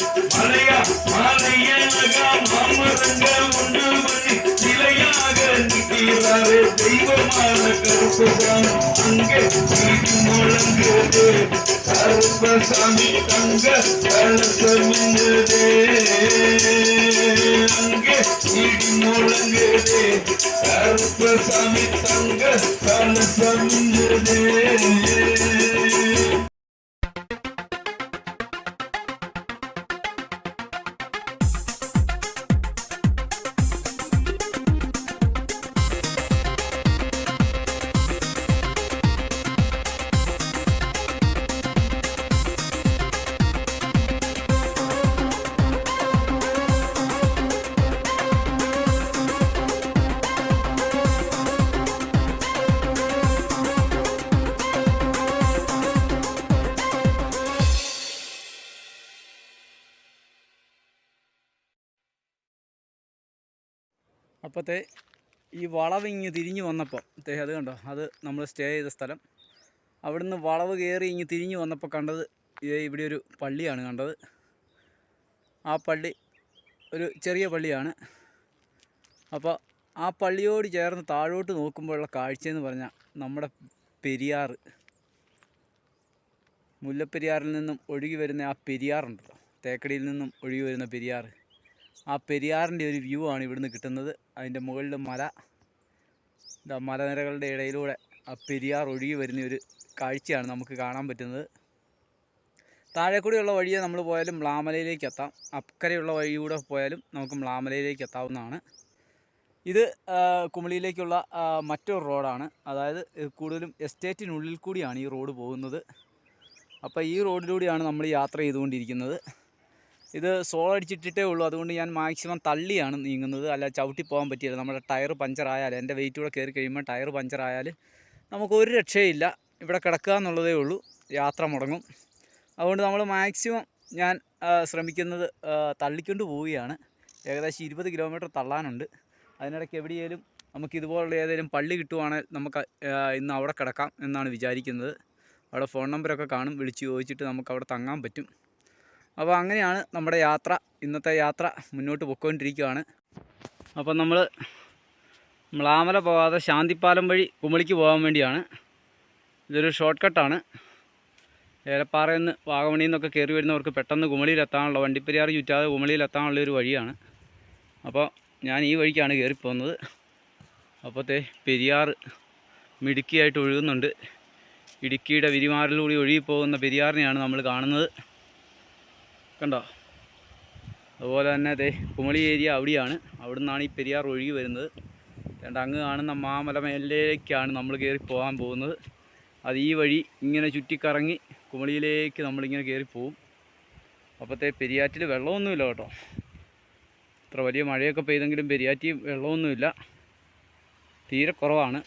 மலையா மாலையழகா மாமரங்க உண்டு பண்ணி சிலையாக நிற்கிறாரே தெய்வமான கருப்பசாமி. அங்கே நீதி முழங்குது கருப்பசாமி தங்க அங்கே முழங்குது கருப்பசாமி தங்க അപ്പോഴത്തെ ഈ വളവ് ഇങ്ങ് തിരിഞ്ഞ് വന്നപ്പോൾ അദ്ദേഹം അത് കണ്ടോ? അത് നമ്മൾ സ്റ്റേ ചെയ്ത സ്ഥലം. അവിടുന്ന് വളവ് കയറി ഇങ്ങ് തിരിഞ്ഞ് വന്നപ്പോൾ കണ്ടത് ഇവിടെ ഒരു പള്ളിയാണ് കണ്ടത്. ആ പള്ളി ഒരു ചെറിയ പള്ളിയാണ്. അപ്പോൾ ആ പള്ളിയോട് ചേർന്ന് താഴോട്ട് നോക്കുമ്പോഴുള്ള കാഴ്ചയെന്ന് പറഞ്ഞാൽ നമ്മുടെ പെരിയാർ. മുല്ലപ്പെരിയാറിൽ നിന്നും ഒഴുകി വരുന്ന ആ പെരിയാറുണ്ടല്ലോ. തേക്കടിയിൽ നിന്നും ഒഴുകി വരുന്ന പെരിയാർ. ആ പെരിയാറിന്റെ ഒരു വ്യൂ ആണ് ഇവിടുന്ന് കിട്ടുന്നത്. അതിന്റെ മുകളിൽ മല ഇതാ മലനിരകളുടെ ഇടയിലൂടെ ആ പെരിയാർ ഒഴുകി വരുന്ന ഒരു കാഴ്ചയാണ് നമുക്ക് കാണാൻ പറ്റുന്നത്. താഴെ കൂടിയുള്ള വഴിയെ നമ്മൾ പോയാലും മ്ലാമലയിലേക്ക് എത്താം. അക്കരെയുള്ള വഴിയൂടെ പോയാലും നമുക്ക് മ്ലാമലയിലേക്ക് എത്താവുന്നതാണ്. ഇത് കുമളിയിലേക്കുള്ള മറ്റൊരു റോഡാണ്. അതായത് കൂടുതലും എസ്റ്റേറ്റിനുള്ളിൽ കൂടിയാണ് ഈ റോഡ് പോകുന്നത്. അപ്പോൾ ഈ റോഡിലൂടെയാണ് നമ്മൾ യാത്ര ചെയ്തുകൊണ്ടിരിക്കുന്നത്. ഇത് സോൾ അടിച്ചിട്ടിട്ടേ ഉള്ളൂ. അതുകൊണ്ട് ഞാൻ മാക്സിമം തള്ളിയാണ് നീങ്ങുന്നത്. അല്ല ചവിട്ടി പോകാൻ പറ്റിയില്ല. നമ്മുടെ ടയർ പഞ്ചറായാൽ എന്റെ വെയിറ്റ് കൂടെ കയറി കഴിയുമ്പോൾ ടയർ പഞ്ചറായാൽ നമുക്ക് ഒരു രക്ഷയില്ല. ഇവിടെ കിടക്കുക എന്നുള്ളതേ ഉള്ളൂ. യാത്ര മുടങ്ങും. അതുകൊണ്ട് നമ്മൾ മാക്സിമം ഞാൻ ശ്രമിക്കുന്നത് തള്ളിക്കൊണ്ട് പോവുകയാണ്. ഏകദേശം ഇരുപത് കിലോമീറ്റർ തള്ളാനുണ്ട്. അതിനിടയ്ക്ക് എവിടെയെങ്കിലും നമുക്ക് ഇതുപോലുള്ള ഏതെങ്കിലും പള്ളി കിട്ടുവാണെങ്കിൽ നമുക്ക് ഇന്ന് അവിടെ കിടക്കാം എന്നാണ് വിചാരിക്കുന്നത്. അവിടെ ഫോൺ നമ്പറൊക്കെ കാണും. വിളിച്ച് ചോദിച്ചിട്ട് നമുക്ക് അവിടെ തങ്ങാൻ പറ്റും. അപ്പോൾ അങ്ങനെയാണ് നമ്മുടെ യാത്ര ഇന്നത്തെ യാത്ര മുന്നോട്ട് പൊയ്ക്കൊണ്ടിരിക്കുകയാണ്. അപ്പം നമ്മൾ മ്ലാമല പോകാതെ ശാന്തിപ്പാലം വഴി കുമളിക്ക് പോകാൻ വേണ്ടിയാണ്. ഇതൊരു ഷോർട്ട് കട്ടാണ് ഏലപ്പാറയിൽ നിന്ന് വാഗമണിയിൽ നിന്നൊക്കെ കയറി വരുന്നവർക്ക് പെട്ടെന്ന് കുമളിയിലെത്താനുള്ള വണ്ടിപ്പെരിയാർ ചുറ്റാതെ കുമളിയിലെത്താനുള്ള ഒരു വഴിയാണ്. അപ്പോൾ ഞാൻ ഈ വഴിക്കാണ് കയറിപ്പോകുന്നത് അപ്പോഴത്തെ പെരിയാർ മിടുക്കിയായിട്ട് ഒഴുകുന്നുണ്ട്. ഇടുക്കിയുടെ വിരിമാറിലൂടെ ഒഴുകിപ്പോകുന്ന പെരിയാറിനെയാണ് നമ്മൾ കാണുന്നത്. കണ്ടോ? അതുപോലെ തന്നെ അതെ കുമളി ഏരിയ അവിടെയാണ്. അവിടെ നിന്നാണ് ഈ പെരിയാർ ഒഴുകി വരുന്നത്. രണ്ട് അങ്ങ് കാണുന്ന മാമല മേലിലേക്കാണ് നമ്മൾ കയറി പോകാൻ പോകുന്നത്. അത് ഈ വഴി ഇങ്ങനെ ചുറ്റിക്കറങ്ങി കുമളിയിലേക്ക് നമ്മളിങ്ങനെ കയറി പോവും. അപ്പോഴത്തെ പെരിയാറ്റിൽ വെള്ളമൊന്നുമില്ല കേട്ടോ. ഇത്ര വലിയ മഴയൊക്കെ പെയ്തെങ്കിലും പെരിയാറ്റിൽ വെള്ളമൊന്നുമില്ല. തീരെ കുറവാണ്.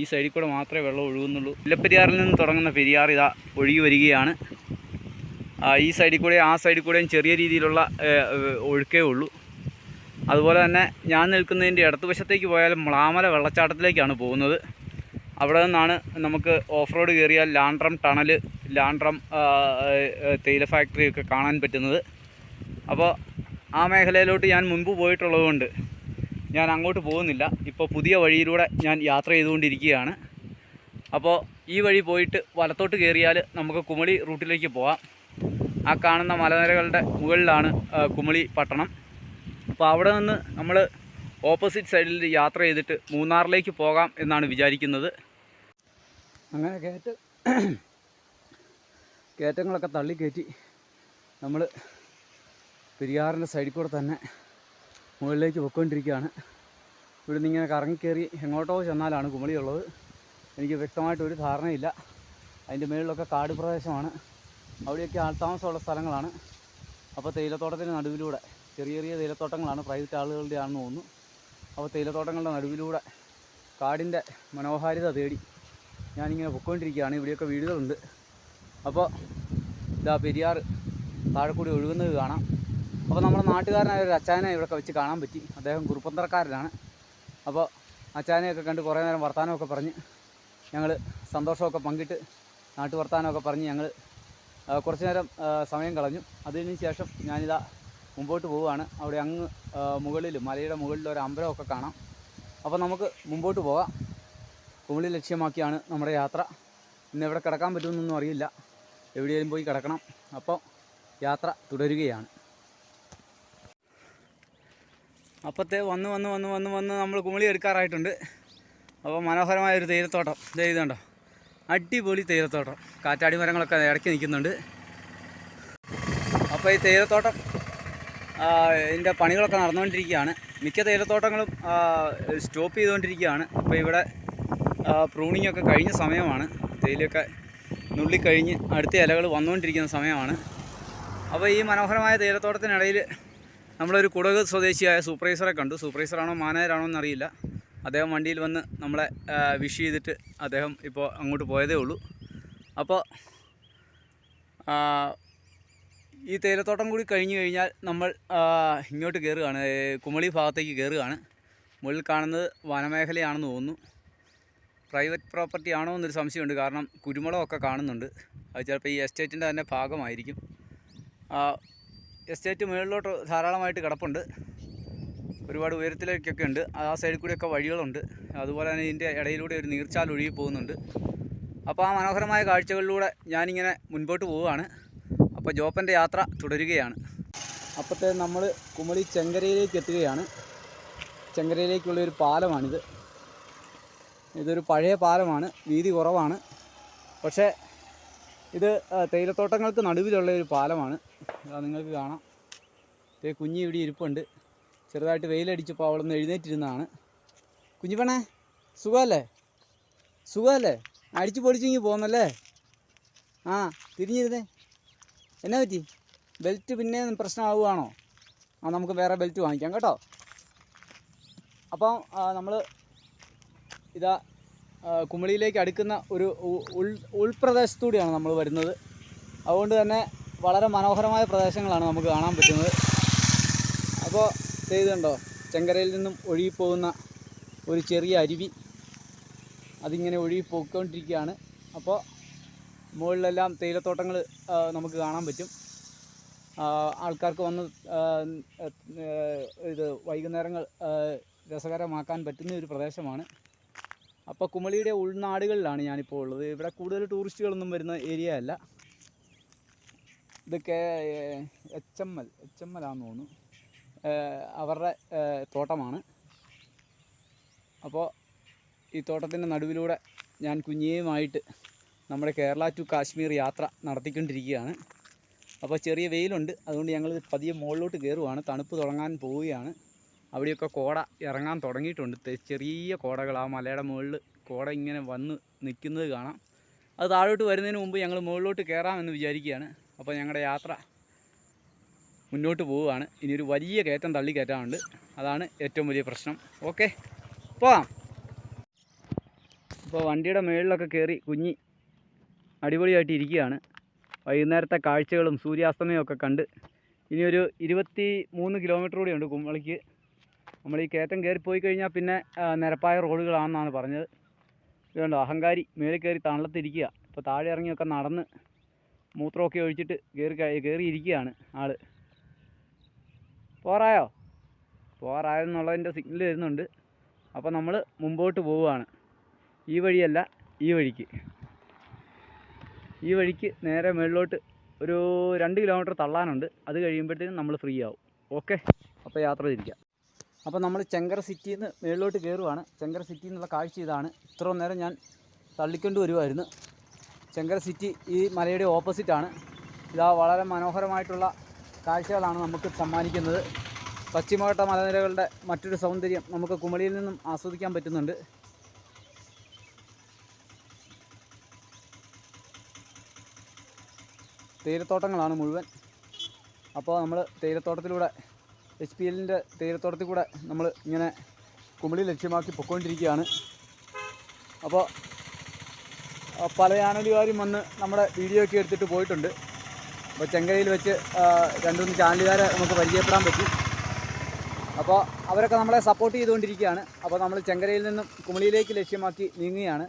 ഈ സൈഡിൽ കൂടെ മാത്രമേ വെള്ളം ഒഴുകുന്നുള്ളൂ. മുല്ലപ്പെരിയാറിൽ നിന്ന് തുടങ്ങുന്ന പെരിയാർ ഇതാ ഒഴുകി വരികയാണ്. ഈ സൈഡിൽ കൂടെ ആ സൈഡിൽ കൂടെയും ചെറിയ രീതിയിലുള്ള ഒഴുക്കേ ഉള്ളൂ. അതുപോലെ തന്നെ ഞാൻ നിൽക്കുന്നതിന്റെ ഇടതുവശത്തേക്ക് പോയാൽ മ്ലാമല വെള്ളച്ചാട്ടത്തിലേക്കാണ് പോകുന്നത്. അവിടെ നിന്നാണ് നമുക്ക് ഓഫ് റോഡ് കയറിയാൽ ലാൻഡ്രം ടണൽ ലാൻഡ്രം തേയില ഫാക്ടറിയൊക്കെ കാണാൻ പറ്റുന്നത്. അപ്പോൾ ആ മേഖലയിലോട്ട് ഞാൻ മുൻപ് പോയിട്ടുള്ളതുകൊണ്ട് ഞാൻ അങ്ങോട്ട് പോകുന്നില്ല. ഇപ്പോൾ പുതിയ വഴിയിലൂടെ ഞാൻ യാത്ര ചെയ്തുകൊണ്ടിരിക്കുകയാണ്. അപ്പോൾ ഈ വഴി പോയിട്ട് വലത്തോട്ട് കയറിയാൽ നമുക്ക് കുമളി റൂട്ടിലേക്ക് പോകാം ആ കാണുന്ന മലനിരകളുടെ മുകളിലാണ് കുമളി പട്ടണം. അപ്പോൾ അവിടെ നിന്ന് നമ്മൾ ഓപ്പോസിറ്റ് സൈഡിൽ യാത്ര ചെയ്തിട്ട് മൂന്നാറിലേക്ക് പോകാം എന്നാണ് വിചാരിക്കുന്നത്. അങ്ങനെ കയറ്റ കയറ്റങ്ങളൊക്കെ തള്ളിക്കയറ്റി നമ്മൾ പെരിയാറിന്റെ സൈഡിൽ കൂടെ തന്നെ മുകളിലേക്ക് പൊയ്ക്കൊണ്ടിരിക്കുകയാണ്. ഇവിടുന്ന് ഇങ്ങനെ കറങ്ങിക്കയറി എങ്ങോട്ടോ ചെന്നാലാണ് കുമളിയുള്ളത്. എനിക്ക് വ്യക്തമായിട്ടൊരു ധാരണയില്ല. അതിന്റെ മുകളിലൊക്കെ കാട് പ്രദേശമാണ് അവിടെയൊക്കെ ആൾത്താമസമുള്ള സ്ഥലങ്ങളാണ്. അപ്പോൾ തേയിലത്തോട്ടത്തിന്റെ നടുവിലൂടെ ചെറിയ ചെറിയ തേയിലത്തോട്ടങ്ങളാണ്. പ്രൈവറ്റ് ആളുകളുടെ ആണെന്ന് തോന്നുന്നു. അപ്പോൾ തേയിലത്തോട്ടങ്ങളുടെ നടുവിലൂടെ കാടിന്റെ മനോഹാരിത തേടി ഞാനിങ്ങനെ പൊയ്ക്കൊണ്ടിരിക്കുകയാണ്. ഇവിടെയൊക്കെ വീടുകളുണ്ട്. അപ്പോൾ ഇതാ പെരിയാർ താഴെ കൂടി ഒഴുകുന്നത് കാണാം. അപ്പോൾ നമ്മുടെ നാട്ടുകാരനായ ഒരു അച്ചായനെ ഇവിടെ വെച്ച് കാണാൻ പറ്റി. അദ്ദേഹം കുറുപ്പന്തറക്കാരനാണ്. അപ്പോൾ അച്ചായനെയൊക്കെ കണ്ട് കുറേ നേരം വർത്തമാനമൊക്കെ പറഞ്ഞ് ഞങ്ങൾ സന്തോഷമൊക്കെ പങ്കിട്ട് നാട്ടു വർത്തമാനമൊക്കെ പറഞ്ഞ് ഞങ്ങൾ കുറച്ച് നേരം സമയം കളഞ്ഞു. അതിന് ശേഷം ഞാനിതാ മുമ്പോട്ട് പോവുകയാണ്. അവിടെ അങ്ങ് മുകളിൽ മലയുടെ മുകളിൽ ഒരു അമ്പലമൊക്കെ കാണാം. അപ്പോൾ നമുക്ക് മുമ്പോട്ട് പോകാം. കുമിളി ലക്ഷ്യമാക്കിയാണ് നമ്മുടെ യാത്ര. ഇന്ന് എവിടെ കിടക്കാൻ പറ്റുമെന്നൊന്നും അറിയില്ല. എവിടെയെങ്കിലും പോയി കിടക്കണം. അപ്പോൾ യാത്ര തുടരുകയാണ്. അപ്പത്തെ വന്ന് വന്ന് വന്ന് വന്ന് വന്ന് നമ്മൾ കുമിളി എടുക്കാറായിട്ടുണ്ട്. അപ്പോൾ മനോഹരമായൊരു തീരത്തോട്ടം ഇത് ഇതുണ്ടോ? അടിപൊളി തേയിലത്തോട്ടം. കാറ്റാടി മരങ്ങളൊക്കെ ഇടയ്ക്ക് നിൽക്കുന്നുണ്ട്. അപ്പോൾ ഈ തേയിലത്തോട്ടം ഇതിന്റെ പണികളൊക്കെ നടന്നുകൊണ്ടിരിക്കുകയാണ്. മിക്ക തേയിലത്തോട്ടങ്ങളും സ്റ്റോപ്പ് ചെയ്തുകൊണ്ടിരിക്കുകയാണ്. അപ്പോൾ ഇവിടെ പ്രൂണിംഗ് ഒക്കെ കഴിഞ്ഞ സമയമാണ്. തേയിലയൊക്കെ നുള്ളിക്കഴിഞ്ഞ് അടുത്ത ഇലകൾ വന്നുകൊണ്ടിരിക്കുന്ന സമയമാണ്. അപ്പോൾ ഈ മനോഹരമായ തേയിലത്തോട്ടത്തിനിടയിൽ നമ്മളൊരു കുടക് സ്വദേശിയായ സൂപ്പർവൈസറെ കണ്ടു. സൂപ്പർവൈസറാണോ മാനേജറാണോ എന്നറിയില്ല. അദ്ദേഹം വണ്ടിയിൽ വന്ന് നമ്മളെ വിഷ് ചെയ്തിട്ട് അദ്ദേഹം ഇപ്പോൾ അങ്ങോട്ട് പോയതേ ഉള്ളൂ. അപ്പോൾ ഈ തേയിലത്തോട്ടം കൂടി കഴിഞ്ഞു കഴിഞ്ഞാൽ നമ്മൾ ഇങ്ങോട്ട് കയറുകയാണ്. കുമളി ഭാഗത്തേക്ക് കയറുകയാണ്. മുകളിൽ കാണുന്നത് വനമേഖലയാണെന്ന് തോന്നുന്നു. പ്രൈവറ്റ് പ്രോപ്പർട്ടി ആണോ എന്നൊരു സംശയമുണ്ട്. കാരണം കുരുമുളകൊക്കെ കാണുന്നുണ്ട്. അത് ചിലപ്പോൾ ഈ എസ്റ്റേറ്റിന്റെ തന്നെ ഭാഗമായിരിക്കും. എസ്റ്റേറ്റ് മുകളിലോട്ട് ധാരാളമായിട്ട് കിടപ്പുണ്ട്. ഒരുപാട് ഉയരത്തിലേക്കൊക്കെ ഉണ്ട്. ആ സൈഡിൽ കൂടിയൊക്കെ വഴികളുണ്ട്. അതുപോലെ തന്നെ ഇതിന്റെ ഇടയിലൂടെ ഒരു നീർച്ചാൽ ഒഴുകി പോകുന്നുണ്ട്. അപ്പോൾ ആ മനോഹരമായ കാഴ്ചകളിലൂടെ ഞാനിങ്ങനെ മുൻപോട്ട് പോവുകയാണ്. അപ്പോൾ ജോപ്പന്റെ യാത്ര തുടരുകയാണ്. അപ്പോഴത്തെ നമ്മൾ കുമളി ചെങ്കരയിലേക്ക് എത്തുകയാണ്. ചെങ്കരയിലേക്കുള്ള ഒരു പാലമാണിത്. ഇതൊരു പഴയ പാലമാണ്. വീതി കുറവാണ്. പക്ഷേ ഇത് തേയിലത്തോട്ടങ്ങൾക്ക് നടുവിലുള്ള ഒരു പാലമാണ്. നിങ്ങൾക്ക് കാണാം. കുഞ്ഞി ഇവിടെ ഇരിപ്പുണ്ട്. ചെറുതായിട്ട് വെയിലടിച്ചപ്പോൾ അവളൊന്ന് എഴുന്നേറ്റിരുന്നതാണ്. കുഞ്ഞിപ്പണേ സുഖമല്ലേ? സുഖമല്ലേ? അടിച്ചു പൊളിച്ചിങ്ങി പോന്നല്ലേ? ആ തിരിഞ്ഞിരുന്നേ. എന്നാ പറ്റി? ബെൽറ്റ് പിന്നെ പ്രശ്നമാവുകയാണോ? ആ നമുക്ക് വേറെ ബെൽറ്റ് വാങ്ങിക്കാം കേട്ടോ. അപ്പം നമ്മൾ ഇതാ കുമളിയിലേക്ക് അടുക്കുന്ന ഒരു ഉൾ ഉൾപ്രദേശത്തൂടെയാണ് നമ്മൾ വരുന്നത്. അതുകൊണ്ട് തന്നെ വളരെ മനോഹരമായ പ്രദേശങ്ങളാണ് നമുക്ക് കാണാൻ പറ്റുന്നത്. അപ്പോൾ ചെയ്തുണ്ടോ? ചെങ്കരയിൽ നിന്നും ഒഴുകിപ്പോകുന്ന ഒരു ചെറിയ അരുവി. അതിങ്ങനെ ഒഴുകി പോയിക്കൊണ്ടിരിക്കുകയാണ് അപ്പോൾ മുകളിലെല്ലാം തേയിലത്തോട്ടങ്ങൾ നമുക്ക് കാണാൻ പറ്റും. ആൾക്കാർക്ക് വന്ന് ഇത് വൈകുന്നേരങ്ങൾ രസകരമാക്കാൻ പറ്റുന്ന ഒരു പ്രദേശമാണ്. അപ്പോൾ കുമളിയുടെ ഉൾനാടുകളിലാണ് ഞാനിപ്പോൾ ഉള്ളത്. ഇവിടെ കൂടുതൽ ടൂറിസ്റ്റുകളൊന്നും വരുന്ന ഏരിയ അല്ല. ഇതൊക്കെ H M L H M L ആണെന്ന് തോന്നുന്നു. അവരുടെ തോട്ടമാണ്. അപ്പോൾ ഈ തോട്ടത്തിന്റെ നടുവിലൂടെ ഞാൻ കുഞ്ഞിയുമായിട്ട് നമ്മുടെ കേരള ടു കാശ്മീർ യാത്ര നടത്തിക്കൊണ്ടിരിക്കുകയാണ്. അപ്പോൾ ചെറിയ വെയിലുണ്ട്. അതുകൊണ്ട് ഞങ്ങൾ പതിയെ മുകളിലോട്ട് കയറുവാണ്. തണുപ്പ് തുടങ്ങാൻ പോവുകയാണ്. അവിടെയൊക്കെ കോട ഇറങ്ങാൻ തുടങ്ങിയിട്ടുണ്ട്. ചെറിയ കോടകൾ. ആ മലയുടെ മുകളിൽ കോട ഇങ്ങനെ വന്ന് നിൽക്കുന്നത് കാണാം. അത് താഴോട്ട് വരുന്നതിന് മുമ്പ് ഞങ്ങൾ മുകളിലോട്ട് കയറാമെന്ന് വിചാരിക്കുകയാണ്. അപ്പോൾ ഞങ്ങളുടെ യാത്ര മുന്നോട്ട് പോവുകയാണ്. ഇനിയൊരു വലിയ കയറ്റം തള്ളി കയറ്റാനുണ്ട്. അതാണ് ഏറ്റവും വലിയ പ്രശ്നം. ഓക്കെ പോവാം ഇപ്പോൾ വണ്ടിയുടെ മുകളിലൊക്കെ കയറി കുഞ്ഞി അടിപൊളിയായിട്ട് ഇരിക്കുകയാണ്. വൈകുന്നേരത്തെ കാഴ്ചകളും സൂര്യാസ്തമയവും ഒക്കെ കണ്ട് ഇനിയൊരു ഇരുപത്തി മൂന്ന് കിലോമീറ്റർ ഉണ്ട് കുമ്പളിക്ക്. നമ്മൾ ഈ കയറ്റം കയറി പോയി കഴിഞ്ഞാൽ പിന്നെ നിരപ്പായ റോഡുകളാണെന്നാണ് പറഞ്ഞത്. ഇതുണ്ടോ അഹങ്കാരി മേളിൽ കയറി തണലത്തിരിക്കുക. ഇപ്പോൾ താഴെ ഇറങ്ങിയൊക്കെ നടന്ന് മൂത്രമൊക്കെ ഒഴിച്ചിട്ട് കയറി കയറിയിരിക്കുകയാണ് ആൾ. പോറായോ? പോറായെന്നുള്ളതിന്റെ സിഗ്നൽ വരുന്നുണ്ട്. അപ്പോൾ നമ്മൾ മുമ്പോട്ട് പോവുകയാണ്. ഈ വഴിയല്ല ഈ വഴിക്ക്. ഈ വഴിക്ക് നേരെ മുകളിലോട്ട് ഒരു രണ്ട് കിലോമീറ്റർ തള്ളാനുണ്ട്. അത് കഴിയുമ്പോഴത്തേനും നമ്മൾ ഫ്രീ ആവും. ഓക്കെ അപ്പോൾ യാത്ര തിരിക്കാം. അപ്പോൾ നമ്മൾ ചെങ്കര സിറ്റിയിൽ നിന്ന് മുകളിലോട്ട് കയറുവാണ്. ചെങ്കര സിറ്റിയിൽ നിന്നുള്ള കാഴ്ച ഇതാണ്. ഇത്ര നേരം ഞാൻ തള്ളിക്കൊണ്ട് വരുമായിരുന്നു ചെങ്കര സിറ്റി ഈ മലയുടെ ഓപ്പോസിറ്റാണ് ഇതാ വളരെ മനോഹരമായിട്ടുള്ള കാഴ്ചകളാണ് നമുക്ക് സമ്മാനിക്കുന്നത്. പശ്ചിമഘട്ട മലനിരകളുടെ മറ്റൊരു സൗന്ദര്യം നമുക്ക് കുമളിയിൽ നിന്നും ആസ്വദിക്കാൻ പറ്റുന്നുണ്ട്. തേയിലത്തോട്ടങ്ങളാണ് മുഴുവൻ. അപ്പോൾ നമ്മൾ തേയിലത്തോട്ടത്തിലൂടെ എച്ച് പി എല്ലിന്റെ തേയിലത്തോട്ടത്തിൽ കൂടെ നമ്മൾ ഇങ്ങനെ കുമളി ലക്ഷ്യമാക്കി പൊയ്ക്കൊണ്ടിരിക്കുകയാണ്. അപ്പോൾ പല ചാനലുകാരും വന്ന് നമ്മുടെ വീഡിയോ ഒക്കെ എടുത്തിട്ട് പോയിട്ടുണ്ട്. അപ്പോൾ ചെങ്കരയിൽ വെച്ച് രണ്ട് മൂന്ന് ചാനലുകാരെ നമുക്ക് പരിചയപ്പെടാൻ പറ്റി. അപ്പോൾ അവരൊക്കെ നമ്മളെ സപ്പോർട്ട് ചെയ്തുകൊണ്ടിരിക്കുകയാണ്. അപ്പോൾ നമ്മൾ ചെങ്കരയിൽ നിന്നും കുമളിയിലേക്ക് ലക്ഷ്യമാക്കി നീങ്ങുകയാണ്.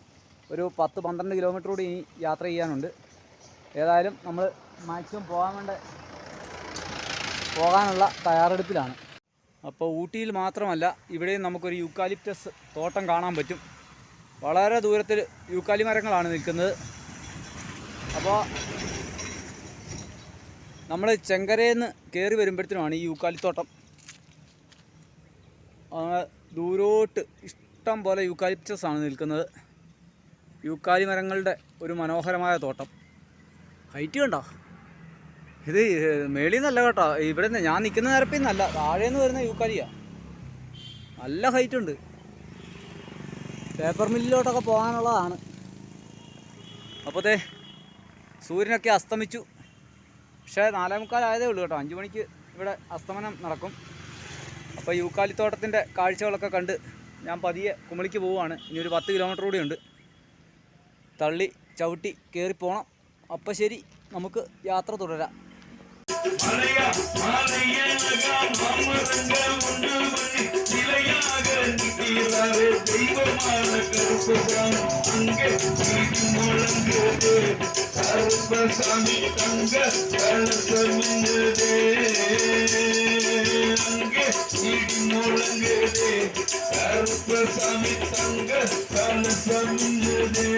ഒരു പത്ത് പന്ത്രണ്ട് കിലോമീറ്റർ കൂടി ഇനി യാത്ര ചെയ്യാനുണ്ട്. ഏതായാലും നമ്മൾ മാക്സിമം പോകാൻ വേണ്ട പോകാനുള്ള തയ്യാറെടുപ്പിലാണ്. അപ്പോൾ ഊട്ടിയിൽ മാത്രമല്ല ഇവിടെയും നമുക്കൊരു യൂക്കാലിപ്റ്റസ് തോട്ടം കാണാൻ പറ്റും. വളരെ ദൂരത്തിൽ യൂക്കാലി മരങ്ങളാണ് നിൽക്കുന്നത്. അപ്പോൾ നമ്മൾ ചെങ്കരയെന്ന് കയറി വരുമ്പോഴത്തേനുമാണ് ഈ യൂക്കാലിത്തോട്ടം. ദൂരോട്ട് ഇഷ്ടം പോലെ യൂക്കാലിപ്റ്റസ് ആണ് നിൽക്കുന്നത്. യൂക്കാലി മരങ്ങളുടെ ഒരു മനോഹരമായ തോട്ടം. ഹൈറ്റ് കണ്ടോ? ഇത് മേളിൽ നിന്നല്ല കേട്ടോ. ഇവിടെ നിന്ന് ഞാൻ നിൽക്കുന്ന നിരപ്പിൽ നിന്നല്ല താഴെ നിന്ന് വരുന്ന യൂക്കാലിയാ. നല്ല ഹൈറ്റ് ഉണ്ട്. പേപ്പർ മില്ലിലോട്ടൊക്കെ പോകാനുള്ളതാണ്. അപ്പോഴത്തെ സൂര്യനൊക്കെ അസ്തമിച്ചു. പക്ഷേ നാലേ മുക്കാലായതേ ഉള്ളൂ കേട്ടോ അഞ്ചു മണിക്ക് ഇവിടെ അസ്തമനം നടക്കും അപ്പോൾ യൂക്കാലിത്തോട്ടത്തിന്റെ കാഴ്ചകളൊക്കെ കണ്ട് ഞാൻ പതിയെ കുമളിക്ക് പോവുകയാണ് ഇനി ഒരു പത്ത് കിലോമീറ്റർ കൂടിയുണ്ട് തള്ളി ചവിട്ടി കയറിപ്പോണം അപ്പം ശരി നമുക്ക് യാത്ര തുടരാം മലയ മലയ கீழாவே தெய்வமான கருப்புதான் அங்கே நீதி முழங்குது கருப்பசாமி தங்க கலசமின்னதே அங்கே நீதி முழங்குது கருப்பசாமி தங்க கலசமின்னதே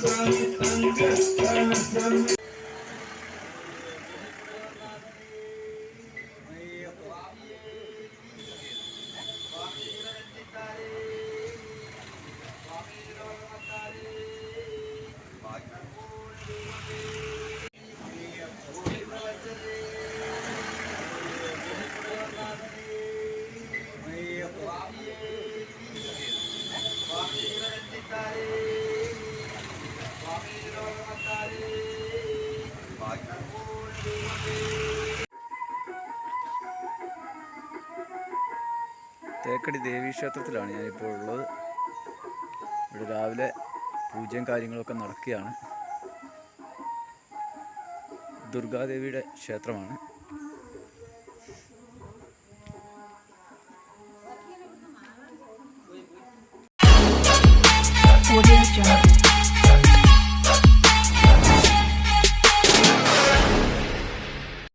Christ. തേക്കടി ദേവീക്ഷേത്രത്തിലാണ് ഞാനിപ്പോൾ ഉള്ളത്. ഇവിടെ രാവിലെ പൂജയും കാര്യങ്ങളൊക്കെ നടക്കുകയാണ്. ദുർഗാദേവിയുടെ ക്ഷേത്രമാണ്.